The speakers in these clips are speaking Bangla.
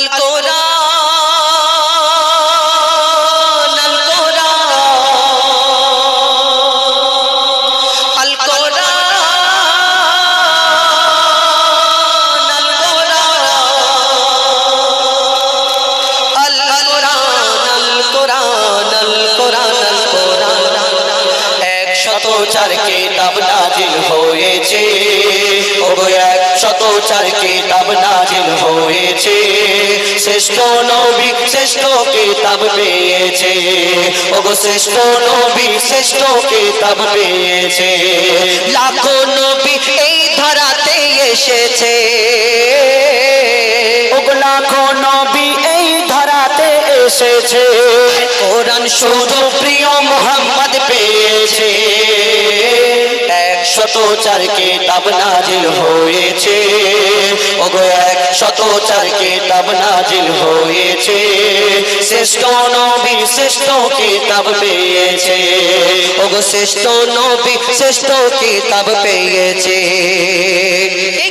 আল কোরআন আল কোরআন আল কোরআন আল কোরআন আল কোরআন আল কোরআন আল কোরআন একশত চার কিতাব নাজিল হয়েছে। ওগো একশত চার কিতাব নাজিল হয়েছে। শ্রেষ্ঠ নবী, শ্রেষ্ঠ কিতাব পেয়েছে। ওগো শ্রেষ্ঠ নবী, শ্রেষ্ঠ কিতাব পেয়েছে। লাখো নবী এই ধরাতে এসেছে। ওগো লাখো নবী এই ধরাতে এসেছে। কোরআন শুধু প্রিয় মোহাম্মদ পেয়েছে। একশত চার কিতাব নাজিল হয়েছে। ওগো একশত চার কিতাব নাজিল হয়েছে। শ্রেষ্ঠ নবী শ্রেষ্ঠ কিতাব পেয়েছে। ওগো শ্রেষ্ঠ নবী শ্রেষ্ঠ কিতাব পেয়েছে। এই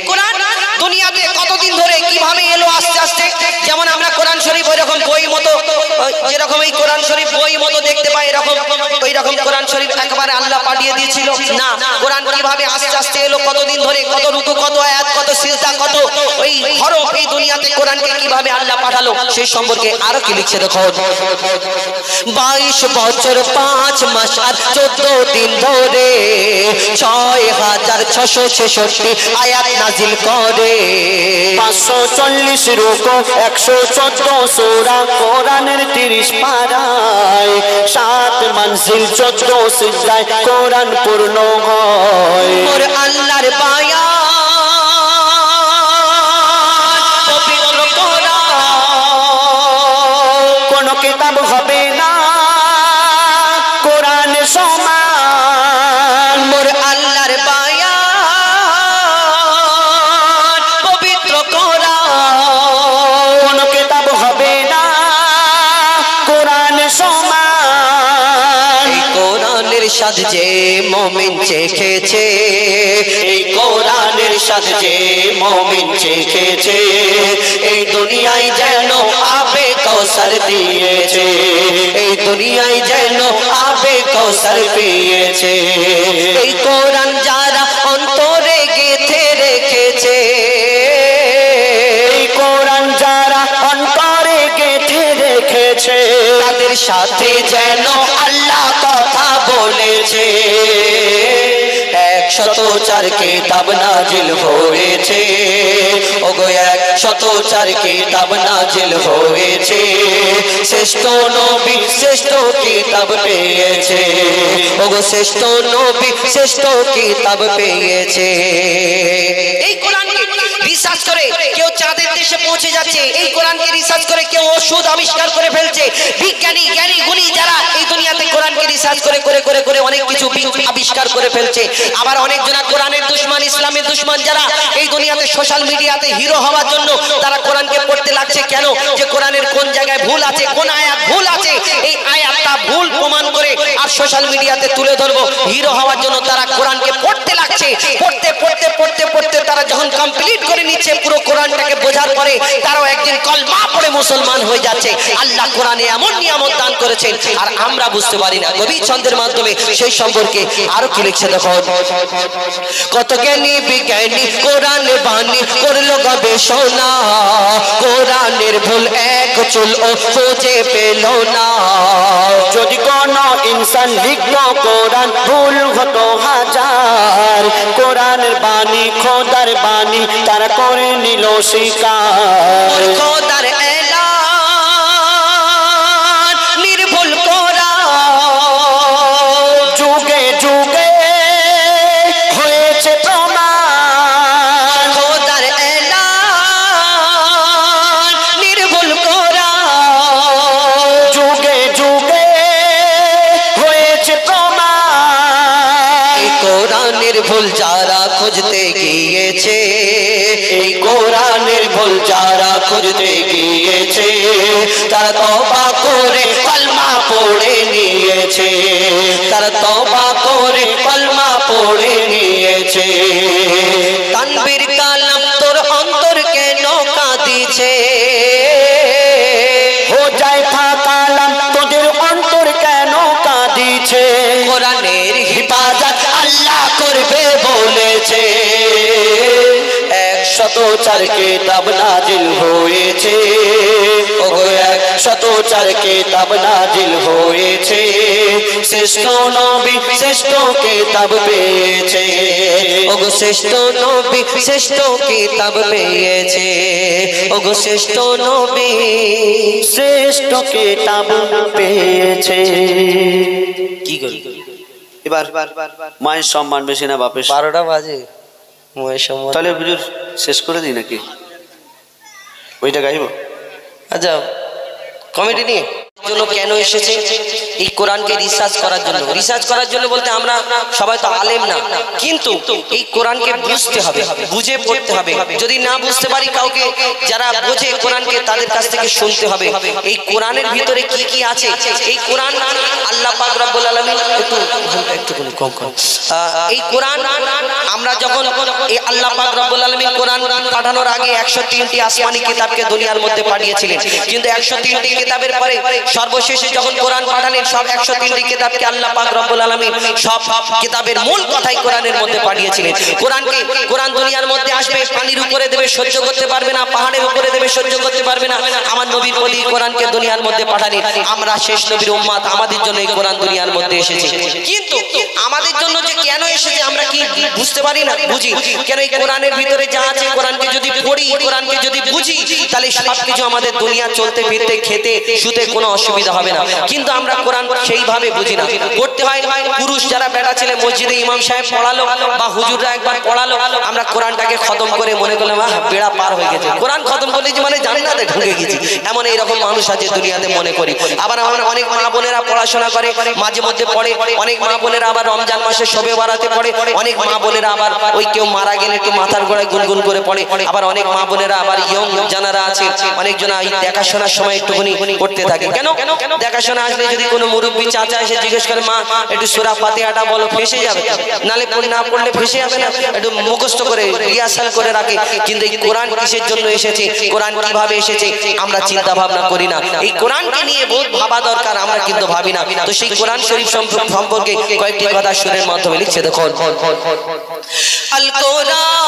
যেরকম এই কোরআন শরীফ বই মতো দেখতে পাই এরকম ওই রকম কোরআন শরীফ একবারে আল্লাহ পাঠিয়ে দিয়েছিল। না, কোরআন কীভাবে আস্তে আস্তে এলো, কতদিন ধরে, কত রুকু, কত আয়াত, কত সিজদা, কত ওই হরফ এই দুনিয়াতে কোরআনকে কীভাবে আল্লাহ পাঠালো, সেই সম্পর্কে আরও কি লিখছে দেখো। বাইশ বছর পাঁচ মাস আর চোদ্দ দিন ধরে ছয় হাজার ছশো ছেষট্টি আয়াত নাজিল করে। পাঁচশো চল্লিশ রুকো, একশো চোদ্দ সোরা, কোরআনের তিরিশ পাড়ায়, সাত মানসিল চোদ্দ সিদ্ধায় কোরআন পূর্ণ হয়। আল্লাহর বায়া স্বাদ যে মমিন চেখেছে, এই কোরআনের স্বাদ যে মমিন চেখেছে, এই দুনিয়ায় যেন আবে কৌশল দিয়েছে, এই দুনিয়ায় যেন আবে কৌশল পেয়েছে। এই কোরআন যারা অন্তরে গেথে রেখেছে, এই কোরআন যারা অন্তরে গেঁথে রেখেছে, তাদের সাথে যেন বলেছে একশত চার কিতাব নাজিল হয়েছে। ওগো, একশত চার কিতাব নাজিল হয়েছে। শ্রেষ্ঠ নবী শ্রেষ্ঠ কিতাব পেয়েছে। ওগো, শ্রেষ্ঠ নবী শ্রেষ্ঠ কিতাব পেয়েছে। এই কোরআনকে রিসার্চ করে কেউ চাঁদের দেশে পৌঁছে যাচ্ছে, এই কোরআনকে রিসার্চ করে কেউ ওষুধ আবিষ্কার করে ফেলছে। বিজ্ঞানী, জ্ঞানী, গুণী যারা এই দুনিয়াতে কোরআনকে রিসার্চ করে করে করে করে অনেক কিছু আবিষ্কার করে ফেলছে। আবার অনেক জনা কোরআনের দুশ্মন, ইসলামের দুশ্মন যারা এই দুনিয়াতে সোশ্যাল মিডিয়াতে হিরো হওয়ার জন্য তারা কোরআনকে পড়তে লাগছে। কেন? যে কোরআনের কোন জায়গায় ভুল আছে, কোন আয়াত ভুল আছে, এই আয়াতটা ভুল প্রমাণ সোশ্যাল মিডিয়াতে তুলে ধরবো। হিরো হওয়ার জন্য তারা কোরআনকে পড়তে লাগছে। পড়তে পড়তে পড়তে পড়তে তারা যখন কমপ্লিট করে নিচ্ছে পুরো কোরআনটাকে বোঝার পরে তারাও একদিন কলমা পড়ে মুসলমান হয়ে যাচ্ছে। আল্লাহ কোরআনে এমন নিয়ামত দান করেছেন, আর আমরা বুঝতে পারি না। কবি ছন্দের মাধ্যমে সেই সম্পর্কে আরও কি লিখছে দেখো। কত জ্ঞানী বিজ্ঞানী কোরআন বাণী করল গবেষণা। কোরআনের ভুল এক চুল ও খুঁজে পেল না। যদি কোন ইনসান লিখল কোরআন ভুল হত হাজার। কোরআনের বাণী খোদার বাণী তারা করে নিল শিকার। গিয়েছে এই কোরআনের ভুল যারা খুঁজতে গিয়েছে তারা তবা করে কলমা পড়ে নিয়েছে। একশত চার কিতাব নাজিল হয়েছে। ওগো একশত চার কিতাব নাজিল হয়েছে। শ্রেষ্ঠ নবী শ্রেষ্ঠ কিতাব পেয়েছে। ওগো শ্রেষ্ঠ নবী শ্রেষ্ঠ কিতাব পেয়েছে। ওগো শ্রেষ্ঠ নবী শ্রেষ্ঠ কিতাব পেয়েছে। কি করি এবার মায়ের সম্মান বেশি না বাপের বারোটা বাজে। তাহলে হুজুর শেষ করে দিই নাকি? ওইটা গাইব? আচ্ছা কমেডি নিয়ে? জন্য কেন এসেছে? এই কোরআনকে রিসার্চ করার জন্য। রিসার্চ করার জন্য আসমানি কিতাবকে দুনিয়ার মধ্যে পাঠিয়েছিলেন। কিন্তু একশো তিনটি কিতাবের পরে সর্বশেষে যখন কোরআন পাঠালেন, সব একশো তিনটি কিতাবকে আল্লাহ পাক রব্বুল আলামিন সব কিতাবের মূল কথাই কোরআনের মধ্যে পাঠিয়েছিলেন। কোরআনকে কোরআন দুনিয়ার মধ্যে আসবে, পানির উপরে দেবে, সহ্য করতে পারবে না, পাহাড়ের উপরে দেবে, সহ্য করতে পারবে না। আমার নবীর প্রতি কোরআনকে দুনিয়ার মধ্যে পাঠালেন। আমরা শেষ নবীর উম্মাত আমাদের জন্য এই কোরআন দুনিয়ার মধ্যে এসেছে। কিন্তু আমাদের জন্য যে কেন এসেছে, আমরা কি বুঝতে পারি না? বুঝি। কেন এই কোরআনের ভিতরে যা আছে, কোরআনকে যদি পড়ি, কোরআনকে যদি বুঝি, তাহলে সবকিছু আমাদের দুনিয়া চলতে, ফিরতে, খেতে, শুতে কোনো অসুবিধা হবে না। কিন্তু আমরা কোরআন সেইভাবে বুঝি না। করতে হয় পুরুষ যারা বেটা ছেলে মসজিদে ইমাম সাহেব পড়ালো বা হুজুররা একবার পড়ালো, আমরা কোরআনটাকে খতম করে মনে করলাম বেড়া পার হয়ে গেছে। কোরআন খতম করলে মানে জান্নাতে ঢুকে গেছি। এমন এইরকম মানুষ আছে দুনিয়াতে মনে করি। আবার আমার অনেক মা বোনেরা পড়াশোনা করে, মাঝে মধ্যে পড়ে। অনেক মা বোনেরা আবার রমজান মাসে শবে বাড়াতে পড়ে। অনেক মা বোনেরা আবার ওই কেউ মারা গেলে একটু মাথার গোড়ায় গুনগুন করে পড়ে। আবার অনেক মা বোনেরা আবার ইয়ং জানারা আছে, অনেকজন দেখাশোনার সময় একটুখানি করতে থাকে। কেন? দেখাশোনা আসলে যদি কোনো মুরব্বী চাচা এসে জিজ্ঞেস করে, মা, একটু সুরা ফাতিহাটা বলো, ফেসে যাবে। নালে না পড়লে ফেসে যাবে না। একটু মুখস্থ করে রিহার্সাল করে রাখে। কিন্তু এই কোরআন কিসের জন্য এসেছে? কোরআন কীভাবে এসেছে? আমরা চিন্তা ভাবনা করি না। এই কোরআনকে নিয়ে বহুত ভাবা দরকার, আমরা কিন্তু ভাবি না। তো সেই কোরআন শরীফ সম্পর্কে কয়েকটি কথা সুরের মাধ্যমে লিখছে। দেখুন। আল কোরআন